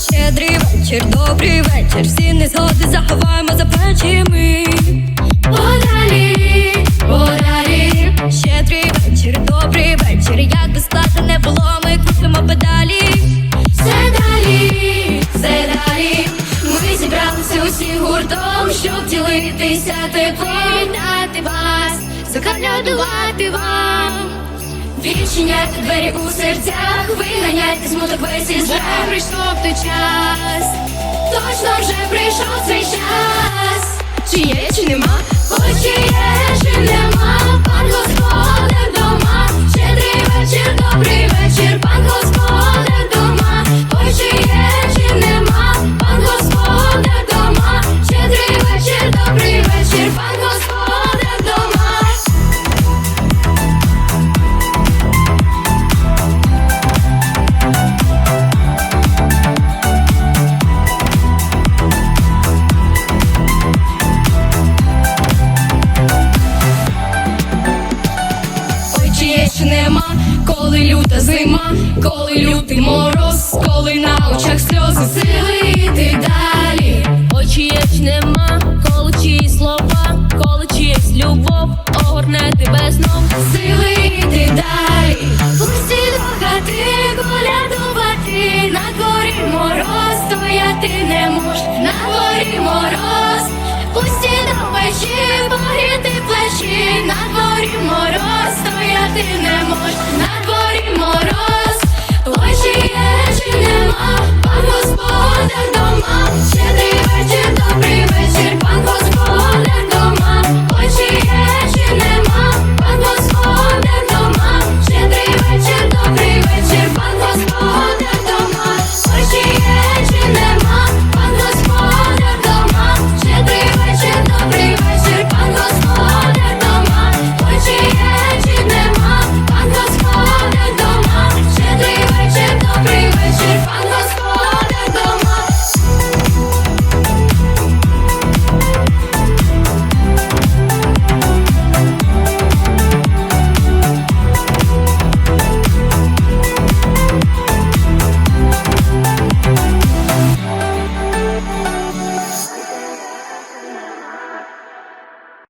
Щедрий вечір, добрий вечір, всі незгоди заховаємо за плечима. Ділитися повідати вас, закалядувати вам. відчиняти двері у серцях, виганяти смуток весь і Вже прийшов той час, точно вже прийшов цей час. Чи є, чи нема? хоч є, Ой, чи є чи нема, коли люта зима, коли лютий мороз, коли на очах сльози сили йти далі. Ой, чи є, чи нема, коли чиї слова, коли чиїсь любов огорне тебе знов. Сили йти далі. Усі до хати колядувати, на горі мороз, стояти не мож, на горі мороз. Пусті до печі, погріти плечі, на дворі